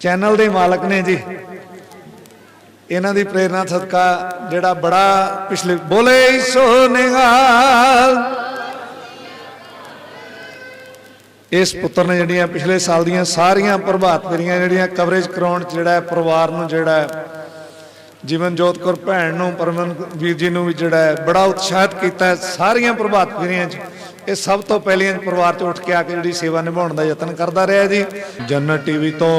Channel ਦੇ ਮਾਲਕ ਨੇ ਜੀ। ਇਹਨਾਂ ਦੀ ਪ੍ਰੇਰਣਾ ਸਦਕਾ ਜਿਹੜਾ ਬੜਾ ਪਿਛਲੇ ਬੋਲੇ ਸੋ ਨਿਹਾਲ ਇਸ ਪੁੱਤਰ ਨੇ ਜਿਹੜੀਆਂ ਪਿਛਲੇ ਸਾਲ ਦੀਆਂ ਸਾਰੀਆਂ ਪ੍ਰਭਾਤ ਫੇਰੀਆਂ ਜਿਹੜੀਆਂ ਕਵਰੇਜ ਕਰਾਉਣ ਚ ਜਿਹੜਾ ਪਰਿਵਾਰ ਨੂੰ ਜਿਹੜਾ ਜੀਵਨ ਜੋਤ ਕੌਰ ਭੈਣ ਨੂੰ, ਪਰਮਨ ਵੀਰ ਜੀ ਨੂੰ ਵੀ ਜਿਹੜਾ ਹੈ, ਬੜਾ ਉਤਸ਼ਾਹਿਤ ਕੀਤਾ ਸਾਰੀਆਂ ਪ੍ਰਭਾਤ ਫੇਰੀਆਂ 'ਚ। ਇਹ ਸਭ ਤੋਂ ਪਹਿਲੀਆਂ ਪਰਿਵਾਰ 'ਚ ਉੱਠ ਕੇ ਆ ਕੇ ਜਿਹੜੀ ਸੇਵਾ ਨਿਭਾਉਣ ਦਾ ਯਤਨ ਕਰਦਾ ਰਿਹਾ ਜੀ। ਜਨਤ ਟੀਵੀ ਤੋਂ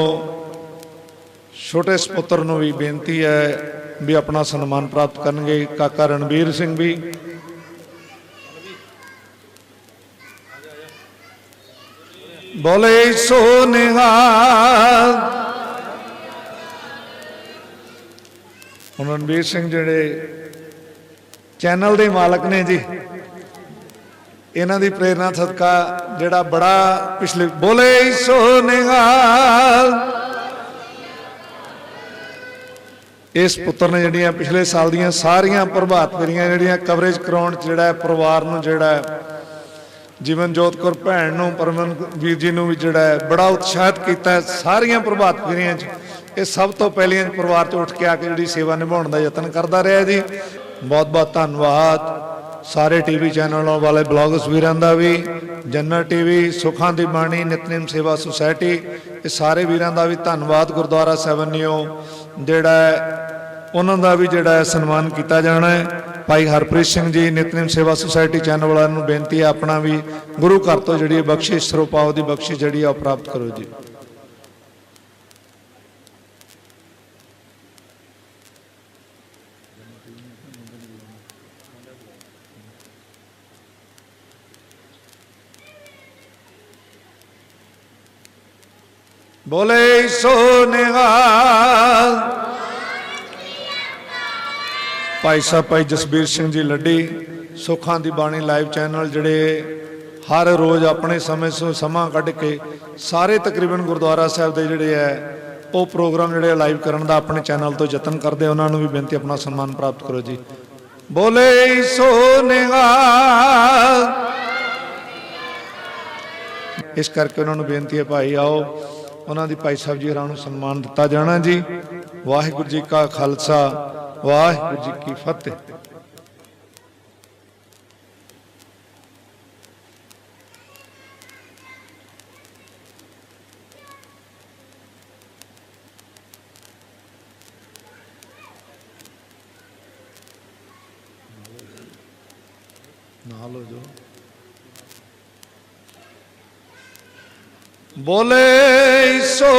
ਛੋਟੇ ਸੁਪੁੱਤਰ ਨੂੰ ਵੀ ਬੇਨਤੀ ਹੈ ਵੀ ਆਪਣਾ ਸਨਮਾਨ ਪ੍ਰਾਪਤ ਕਰਨਗੇ। ਕਾਕਾ ਰਣਵੀਰ ਸਿੰਘ ਵੀ। ਬੋਲੇ ਸੋ ਨਿਹਾਲ ਹੁਣ ਰਣਵੀਰ ਸਿੰਘ ਜਿਹੜੇ ਚੈਨਲ ਦੇ ਮਾਲਕ ਨੇ ਜੀ, ਇਹਨਾਂ ਦੀ ਪ੍ਰੇਰਣਾ ਸਦਕਾ ਜਿਹੜਾ ਬੜਾ ਪਿਛਲੇ ਬੋਲੇ ਸੋ ਨਿਹਾਲ ਇਸ ਪੁੱਤਰ ਨੇ ਜਿਹੜੀਆਂ ਪਿਛਲੇ ਸਾਲ ਦੀਆਂ ਸਾਰੀਆਂ ਪ੍ਰਭਾਤ ਫੇਰੀਆਂ ਜਿਹੜੀਆਂ ਕਵਰੇਜ ਕਰਾਉਣ ਚ ਜਿਹੜਾ ਪਰਿਵਾਰ ਨੂੰ ਜਿਹੜਾ ਜੀਵਨ ਜੋਤ ਕੌਰ ਭੈਣ ਨੂੰ ਪਰਮਨ ਵੀਰ ਜੀ ਨੂੰ ਵੀ ਜਿਹੜਾ ਬੜਾ ਉਤਸ਼ਾਹਿਤ ਕੀਤਾ ਸਾਰੀਆਂ ਪ੍ਰਭਾਤ ਫੇਰੀਆਂ 'ਚ। ਇਹ ਸਭ ਤੋਂ ਪਹਿਲੀਆਂ ਪਰਿਵਾਰ 'ਚ ਉੱਠ ਕੇ ਆ ਕੇ ਜਿਹੜੀ ਸੇਵਾ ਨਿਭਾਉਣ ਦਾ ਯਤਨ ਕਰਦਾ ਰਿਹਾ ਜੀ। ਬਹੁਤ ਬਹੁਤ ਧੰਨਵਾਦ। ਸਾਰੇ ਟੀਵੀ ਚੈਨਲਾਂ ਵਾਲੇ ਬਲੌਗਸ ਵੀਰਾਂ ਦਾ ਵੀ ਜੰਨਤ ਟੀਵੀ, ਸੁਖਾਂ ਦੀ ਬਾਣੀ, ਨਿਤਨੇਮ ਸੇਵਾ ਸੁਸਾਇਟੀ, ਇਹ ਸਾਰੇ ਵੀਰਾਂ ਦਾ ਵੀ ਧੰਨਵਾਦ। ਗੁਰਦੁਆਰਾ ਸੈਵਨ ਨਿਓ, ਜਿਹੜਾ ਉਹਨਾਂ ਦਾ ਵੀ ਜਿਹੜਾ ਹੈ ਸਨਮਾਨ ਕੀਤਾ ਜਾਣਾ ਹੈ। ਭਾਈ ਹਰਪ੍ਰੀਤ ਸਿੰਘ ਜੀ, ਨਿਤਨੇਮ ਸੇਵਾ ਸੁਸਾਇਟੀ ਚੈਨਲ ਵਾਲਿਆਂ ਨੂੰ ਬੇਨਤੀ ਹੈ ਆਪਣਾ ਵੀ ਗੁਰੂ ਘਰ ਤੋਂ ਜਿਹੜੀ ਬਖਸ਼ਿਸ਼ ਸਰੂਪਾਓ ਦੀ ਬਖਸ਼ਿਸ਼ ਜਿਹੜੀ ਆ ਉਹ ਪ੍ਰਾਪਤ ਕਰੋ ਜੀ। ਬੋਲੇ ਸੋ ਨਿਹਾਲ ਭਾਈ ਸਾਹਿਬ, ਭਾਈ ਜਸਬੀਰ ਸਿੰਘ ਜੀ ਲੱਡੀ, ਸੁੱਖਾਂ ਦੀ ਬਾਣੀ ਲਾਈਵ ਚੈਨਲ ਜਿਹੜੇ ਹਰ ਰੋਜ਼ ਆਪਣੇ ਸਮੇਂ ਤੋਂ ਸਮਾਂ ਕੱਢ ਕੇ ਸਾਰੇ ਤਕਰੀਬਨ ਗੁਰਦੁਆਰਾ ਸਾਹਿਬ ਦੇ ਜਿਹੜੇ ਹੈ, ਉਹ ਪ੍ਰੋਗਰਾਮ ਜਿਹੜੇ ਲਾਈਵ ਕਰਨ ਦਾ ਆਪਣੇ ਚੈਨਲ ਤੋਂ ਯਤਨ ਕਰਦੇ ਉਹਨਾਂ ਨੂੰ ਵੀ ਬੇਨਤੀ ਆਪਣਾ ਸਨਮਾਨ ਪ੍ਰਾਪਤ ਕਰੋ ਜੀ। ਬੋਲੇ ਸੋ ਨਿਹਾਲ ਇਸ ਕਰਕੇ ਉਹਨਾਂ ਨੂੰ ਬੇਨਤੀ ਹੈ, ਭਾਈ ਆਓ, ਉਹਨਾਂ ਦੀ ਭਾਈ ਸਾਹਿਬ ਜੀ ਹਰਾਂ ਨੂੰ ਸਨਮਾਨ ਦਿੱਤਾ ਜਾਣਾ ਜੀ। ਵਾਹਿਗੁਰੂ ਜੀ ਕਾ ਖਾਲਸਾ। ਵਾਹਿਗੁਰੂ ਜੀ ਕੀ ਫਤਿਹ। ਨਾਲ ਹੋ ਜੋ ਬੋਲੇ ਸੋ